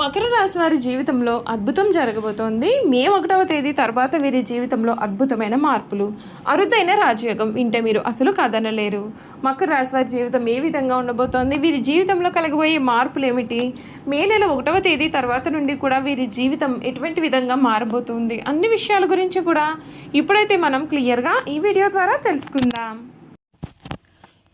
మకర రాశి వారి జీవితంలో అద్భుతం జరగబోతోంది. మే ఒకటవ తేదీ తర్వాత వీరి జీవితంలో అద్భుతమైన మార్పులు. అరుదైన రాజయోగం వింటే మీరు అసలు కదనలేరు. మకర రాశి వారి జీవితం ఏ విధంగా ఉండబోతోంది? వీరి జీవితంలో కలగబోయే మార్పులు ఏమిటి మే నెల ఒకటవ తేదీ తర్వాత నుండి కూడా వీరి జీవితం ఎటువంటి విధంగా మారబోతుంది? అన్ని విషయాల గురించి కూడా ఇప్పుడైతే మనం క్లియర్గా ఈ వీడియో ద్వారా తెలుసుకుందాం.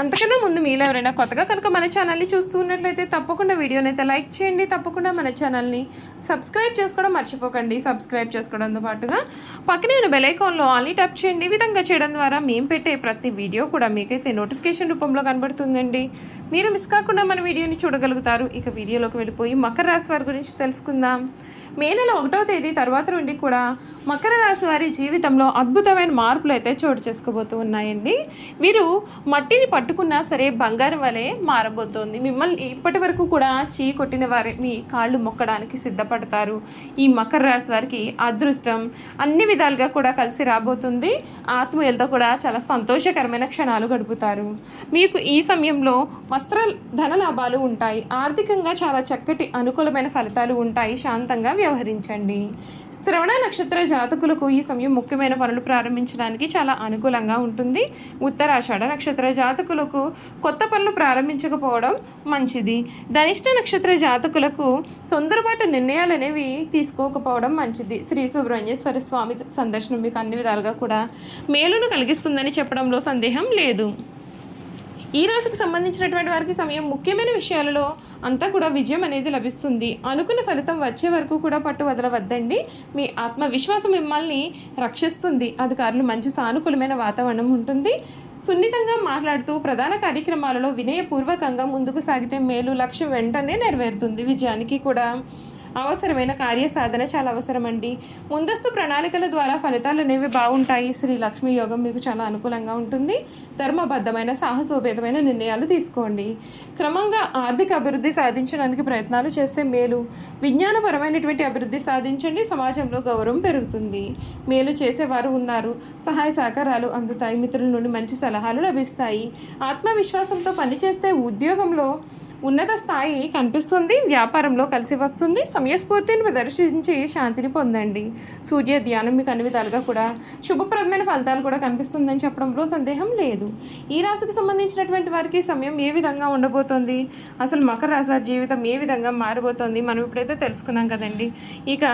అంతకన్నా ముందు మీలో ఎవరైనా కొత్తగా కనుక మన ఛానల్ని చూస్తూ ఉన్నట్లయితే తప్పకుండా వీడియోని అయితే లైక్ చేయండి తప్పకుండా మన ఛానల్ని సబ్స్క్రైబ్ చేసుకోవడం మర్చిపోకండి. సబ్స్క్రైబ్ చేసుకోవడంతో పాటుగా పక్కనే ఉన్న బెల్ ఐకాన్లో ఆన్లీ ట్యాప్ చేయండి. విధంగా చేయడం ద్వారా మేము పెట్టే ప్రతి వీడియో కూడా మీకైతే నోటిఫికేషన్ రూపంలో కనబడుతుందండి. మీరు మిస్ కాకుండా మన వీడియోని చూడగలుగుతారు. ఇక వీడియోలోకి వెళ్ళిపోయి మకర రాశి వారి గురించి తెలుసుకుందాం. మే నెల ఒకటో తేదీ తర్వాత నుండి కూడా మకర రాశి వారి జీవితంలో అద్భుతమైన మార్పులు అయితే చోటు చేసుకోబోతూ ఉన్నాయండి. వీరు మట్టిని పట్టుకున్నా సరే బంగారం వలె మారబోతోంది. మిమ్మల్ని ఇప్పటి వరకు కూడా చీ కొట్టిన వారిని కాళ్ళు మొక్కడానికి సిద్ధపడతారు. ఈ మకర రాశి వారికి అదృష్టం అన్ని విధాలుగా కూడా కలిసి రాబోతుంది. ఆత్మీయులతో కూడా చాలా సంతోషకరమైన క్షణాలు గడుపుతారు. మీకు ఈ సమయంలో వస్త్ర ధన లాభాలు ఉంటాయి. ఆర్థికంగా చాలా చక్కటి అనుకూలమైన ఫలితాలు ఉంటాయి. శాంతంగా వ్యవహరించండి. శ్రవణ నక్షత్ర జాతకులకు ఈ సమయం ముఖ్యమైన పనులు ప్రారంభించడానికి చాలా అనుకూలంగా ఉంటుంది. ఉత్తరాషాఢ నక్షత్ర జాతకులకు కొత్త పనులు ప్రారంభించకపోవడం మంచిది. ధనిష్ట నక్షత్ర జాతకులకు తొందరపాటు నిర్ణయాలు అనేవి తీసుకోకపోవడం మంచిది. శ్రీ సుబ్రహ్మణ్యేశ్వర స్వామి సందర్శనం మీకు అన్ని విధాలుగా కూడా మేలును కలిగిస్తుందని చెప్పడంలో సందేహం లేదు. ఈ రాశికి సంబంధించినటువంటి వారికి సమయం ముఖ్యమైన విషయాలలో అంతా కూడా విజయం అనేది లభిస్తుంది. అనుకున్న ఫలితం వచ్చే వరకు కూడా పట్టు వదలవద్దండి. మీ ఆత్మవిశ్వాసం మిమ్మల్ని రక్షిస్తుంది. అధికారులు మంచి సానుకూలమైన వాతావరణం ఉంటుంది. సున్నితంగా మాట్లాడుతూ ప్రధాన కార్యక్రమాలలో వినయపూర్వకంగా ముందుకు సాగితే మేలు లక్ష్యం వెంటనే నెరవేరుతుంది. విజయానికి కూడా అవసరమైన కార్యసాధన చాలా అవసరం అండి ముందస్తు ప్రణాళికల ద్వారా ఫలితాలు అనేవి బాగుంటాయి. శ్రీ లక్ష్మీ యోగం మీకు చాలా అనుకూలంగా ఉంటుంది. ధర్మబద్ధమైన సాహసోపేతమైన నిర్ణయాలు తీసుకోండి. క్రమంగా ఆర్థిక అభివృద్ధి సాధించడానికి ప్రయత్నాలు చేస్తే మేలు. విజ్ఞానపరమైనటువంటి అభివృద్ధి సాధించండి. సమాజంలో గౌరవం పెరుగుతుంది. మేలు చేసేవారు ఉన్నారు. సహాయ సహకారాలు అందుతాయి. మిత్రుల నుండి మంచి సలహాలు లభిస్తాయి. ఆత్మవిశ్వాసంతో పనిచేస్తే ఉద్యోగంలో ఉన్నత స్థాయి కనిపిస్తుంది వ్యాపారంలో కలిసి వస్తుంది సమయస్ఫూర్తిని ప్రదర్శించి శాంతిని పొందండి. సూర్య ధ్యానం మీకు అన్ని విధాలుగా కూడా శుభప్రదమైన ఫలితాలు కూడా కనిపిస్తుందని చెప్పడంలో సందేహం లేదు. ఈ రాశికి సంబంధించినటువంటి వారికి సమయం ఏ విధంగా ఉండబోతోంది? అసలు మకర రాశి జీవితం ఏ విధంగా మారిపోతుంది మనం ఇప్పుడైతే తెలుసుకున్నాం కదండి. ఇక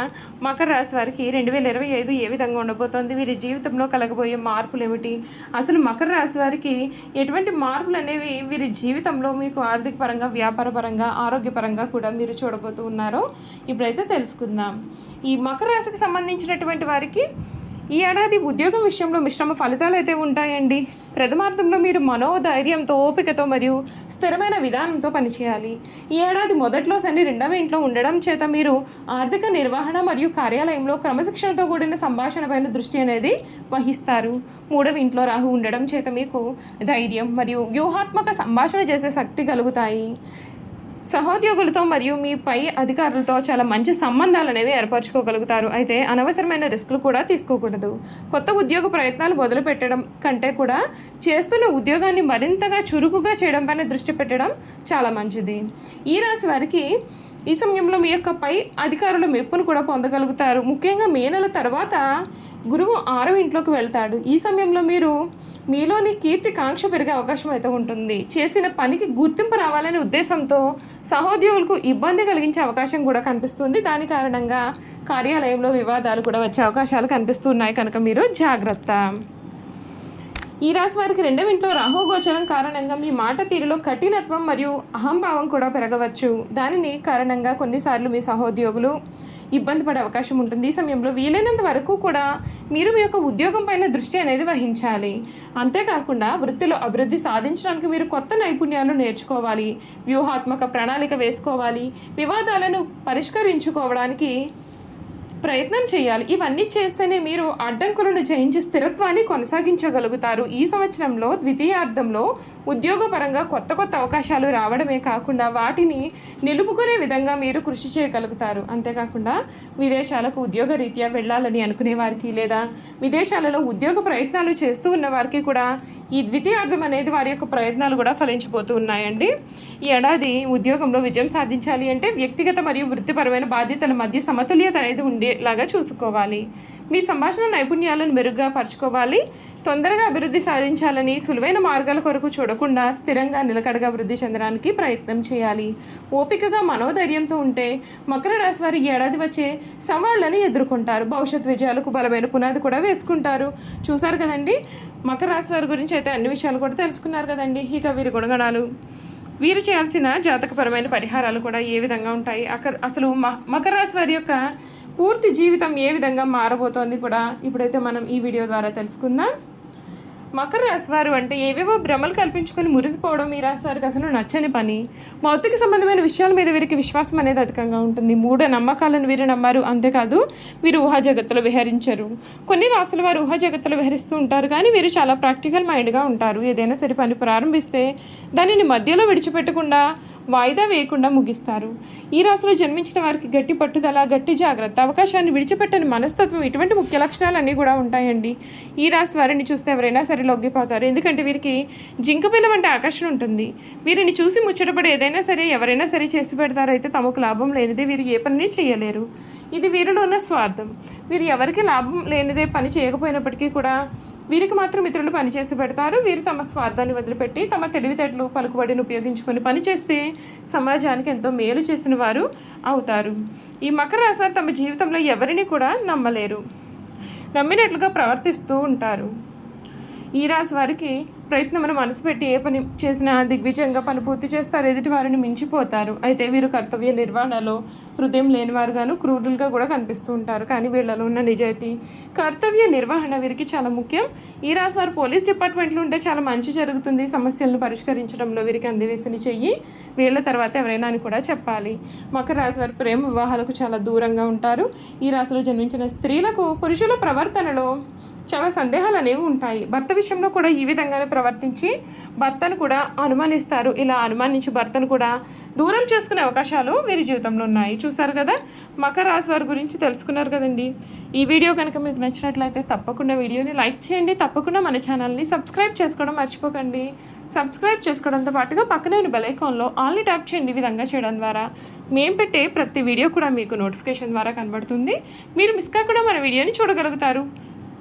మకర రాశి వారికి రెండు వేల ఇరవై ఐదు ఏ విధంగా ఉండబోతోంది? వీరి జీవితంలో కలగబోయే మార్పులు ఏమిటి? అసలు మకర రాశి వారికి ఎటువంటి మార్పులు అనేవి వీరి జీవితంలో మీకు ఆర్థిక పరంగా వ్యాపారపరంగా ఆరోగ్యపరంగా కూడా మీరు చూడబోతూ ఉన్నారో ఇప్పుడైతే తెలుసుకుందాం. ఈ మకర రాశికి సంబంధించినటువంటి వారికి ఈ ఏడాది ఉద్యోగం విషయంలో మిశ్రమ ఫలితాలు అయితే ఉంటాయండి. ప్రథమార్థంలో మీరు మనోధైర్యంతో ఓపికతో మరియు స్థిరమైన విధానంతో పనిచేయాలి. ఈ ఏడాది మొదట్లో శని రెండవ ఇంట్లో ఉండడం చేత మీరు ఆర్థిక నిర్వహణ మరియు కార్యాలయంలో క్రమశిక్షణతో కూడిన సంభాషణ పైన దృష్టి అనేది వహిస్తారు. మూడవ ఇంట్లో రాహు ఉండడం చేత మీకు ధైర్యం మరియు వ్యూహాత్మక సంభాషణ చేసే శక్తి కలుగుతాయి. సహోద్యోగులతో మరియు మీ పై అధికారులతో చాలా మంచి సంబంధాలు అనేవి ఏర్పరచుకోగలుగుతారు. అయితే అనవసరమైన రిస్కులు కూడా తీసుకోకూడదు. కొత్త ఉద్యోగ ప్రయత్నాలు మొదలు పెట్టడం కంటే కూడా చేస్తున్న ఉద్యోగాన్ని మరింతగా చురుకుగా చేయడం పైన దృష్టి పెట్టడం చాలా మంచిది. ఈ రాశి వారికి ఈ సమయంలో మీ యొక్క పై అధికారుల మెప్పును కూడా పొందగలుగుతారు. ముఖ్యంగా మే నెల తర్వాత గురువు ఆరవ ఇంట్లోకి వెళ్తాడు. ఈ సమయంలో మీరు మీలోని కీర్తి కాంక్ష పెరిగే అవకాశం అయితే ఉంటుంది. చేసిన పనికి గుర్తింపు రావాలనే ఉద్దేశంతో సహోద్యోగులకు ఇబ్బంది కలిగించే అవకాశం కూడా కనిపిస్తుంది. దాని కారణంగా కార్యాలయంలో వివాదాలు కూడా వచ్చే అవకాశాలు కనిపిస్తున్నాయి. కనుక మీరు జాగ్రత్త. ఈ రాశి వారికి రెండవ ఇంట్లో రాహు గోచరం కారణంగా మీ మాట తీరులో కఠినత్వం మరియు అహంభావం కూడా పెరగవచ్చు. దానిని కారణంగా కొన్నిసార్లు మీ సహోద్యోగులు ఇబ్బంది పడే అవకాశం ఉంటుంది. ఈ సమయంలో వీలైనంత వరకు కూడా మీరు మీ యొక్క ఉద్యోగం పైన దృష్టి అనేది వహించాలి. అంతేకాకుండా వృత్తిలో అభివృద్ధి సాధించడానికి మీరు కొత్త నైపుణ్యాలు నేర్చుకోవాలి. వ్యూహాత్మక ప్రణాళిక వేసుకోవాలి. వివాదాలను పరిష్కరించుకోవడానికి ప్రయత్నం చేయాలి. ఇవన్నీ చేస్తేనే మీరు అడ్డంకులను జయించి స్థిరత్వాన్ని కొనసాగించగలుగుతారు. ఈ సంవత్సరంలో ద్వితీయార్థంలో ఉద్యోగపరంగా కొత్త కొత్త అవకాశాలు రావడమే కాకుండా వాటిని నిలుపుకునే విధంగా మీరు కృషి చేయగలుగుతారు. అంతేకాకుండా విదేశాలకు ఉద్యోగ రీత్యా వెళ్ళాలని అనుకునే వారికి లేదా విదేశాలలో ఉద్యోగ ప్రయత్నాలు చేస్తూ ఉన్న వారికి కూడా ఈ ద్వితీయార్థం అనేది వారి యొక్క ప్రయత్నాలు కూడా ఫలించిపోతూ ఉన్నాయండి. ఈ ఏడాది ఉద్యోగంలో విజయం సాధించాలి అంటే వ్యక్తిగత మరియు వృత్తిపరమైన బాధ్యతల మధ్య సమతుల్యత అనేది ఉండేలాగా చూసుకోవాలి. మీ సంభాషణ నైపుణ్యాలను మెరుగ్గా పరచుకోవాలి. తొందరగా అభివృద్ధి సాధించాలని సులువైన మార్గాల కొరకు చూడకుండా స్థిరంగా నిలకడగా వృద్ధి చెందడానికి ప్రయత్నం చేయాలి. ఓపికగా మనోధైర్యంతో ఉంటే మకర రాశి వారి ఏడాది వచ్చే సవాళ్ళను ఎదుర్కొంటారు. భవిష్యత్ విజయాలకు బలమైన పునాది కూడా వేసుకుంటారు. చూశారు కదండి? మకర రాశి వారి గురించి అయితే అన్ని విషయాలు కూడా తెలుసుకున్నారు కదండి. ఇక వీరి గుణగణాలు. వీరు చేయాల్సిన జాతకపరమైన పరిహారాలు కూడా ఏ విధంగా ఉంటాయి? అక్కడ అసలు మ మకర రాశి వారి యొక్క పూర్తి జీవితం ఏ విధంగా మారబోతోంది కూడా ఇప్పుడైతే మనం ఈ వీడియో ద్వారా తెలుసుకుందాం. మకర రాశి వారు అంటే ఏవేవో భ్రమలు కల్పించుకొని మురిసిపోవడం ఈ రాశి వారికి అసలు నచ్చని పని. భౌతిక సంబంధమైన విషయాల మీద వీరికి విశ్వాసం అనేది అధికంగా ఉంటుంది. మూఢ నమ్మకాలను వీరు నమ్మారు. అంతేకాదు వీరు ఊహా జగత్తులో విహరించరు. కొన్ని రాశుల వారు ఊహా జగత్తులో విహరిస్తూ ఉంటారు. కానీ వీరు చాలా ప్రాక్టికల్ మైండ్గా ఉంటారు. ఏదైనా సరే పని ప్రారంభిస్తే దానిని మధ్యలో విడిచిపెట్టకుండా వాయిదా వేయకుండా ముగిస్తారు. ఈ రాశిలో జన్మించిన వారికి గట్టి పట్టుదల గట్టి జాగ్రత్త అవకాశాన్ని విడిచిపెట్టని మనస్తత్వం ఇటువంటి ముఖ్య లక్షణాలన్నీ కూడా ఉంటాయండి. ఈ రాశి వారిని చూస్తే ఎవరైనా సరే లొంగిపోతారు. ఎందుకంటే వీరికి జింక పిల్ల వంటి ఆకర్షణ ఉంటుంది. వీరిని చూసి ముచ్చటపడి ఏదైనా సరే ఎవరైనా సరే చేసి పెడతారో. అయితే తమకు లాభం లేనిదే వీరు ఏ పని చేయలేరు. ఇది వీరిలో ఉన్న స్వార్థం. వీరు ఎవరికి లాభం లేనిదే పని చేయకపోయినప్పటికీ కూడా వీరికి మాత్రం ఇతరులు పని చేసి పెడతారు. వీరు తమ స్వార్థాన్ని వదిలిపెట్టి తమ తెలివితేటలు పలుకుబడిని ఉపయోగించుకొని పని చేస్తే సమాజానికి ఎంతో మేలు చేసిన వారు అవుతారు. ఈ మకర రాశి తమ జీవితంలో ఎవరిని కూడా నమ్మలేరు. నమ్మినట్లుగా ప్రవర్తిస్తూ ఉంటారు. ఈ రాశి వారికి ప్రయత్నమును మనసు పెట్టి ఏ పని చేసినా దిగ్విజయంగా పని పూర్తి చేస్తారు. ఎదుటి వారిని మించిపోతారు. అయితే వీరు కర్తవ్య నిర్వహణలో హృదయం లేనివారుగాను క్రూరులుగా కూడా కనిపిస్తూ ఉంటారు. కానీ వీళ్ళలో ఉన్న నిజాయితీ కర్తవ్య నిర్వహణ వీరికి చాలా ముఖ్యం. ఈ రాశి వారు పోలీస్ డిపార్ట్మెంట్లో ఉంటే చాలా మంచి జరుగుతుంది. సమస్యలను పరిష్కరించడంలో వీరికి అందివేసిన చెయ్యి వీళ్ళ తర్వాత ఎవరైనా అని కూడా చెప్పాలి. మకర రాశి వారు ప్రేమ వివాహాలకు చాలా దూరంగా ఉంటారు. ఈ రాశిలో జన్మించిన స్త్రీలకు పురుషుల ప్రవర్తనలో చాలా సందేహాలు అనేవి ఉంటాయి. భర్త విషయంలో కూడా ఈ విధంగానే ప్రవర్తించి భర్తను కూడా అనుమానిస్తారు. ఇలా అనుమానించి భర్తను కూడా దూరం చేసుకునే అవకాశాలు వీరి జీవితంలో ఉన్నాయి. చూసారు కదా? మకర రాశి వారి గురించి తెలుసుకున్నారు కదండి. ఈ వీడియో కనుక మీకు నచ్చినట్లయితే తప్పకుండా వీడియోని లైక్ చేయండి. తప్పకుండా మన ఛానల్ని సబ్స్క్రైబ్ చేసుకోవడం మర్చిపోకండి. సబ్స్క్రైబ్ చేసుకోవడంతో పాటుగా పక్కనే ఉన్న బెల్ ఐకాన్లో ఆన్లీ ట్యాప్ చేయండి ఈ విధంగా చేయడం ద్వారా. మేము పెట్టే ప్రతి వీడియో కూడా మీకు నోటిఫికేషన్ ద్వారా కనబడుతుంది. మీరు మిస్ కాకుండా మన వీడియోని చూడగలుగుతారు.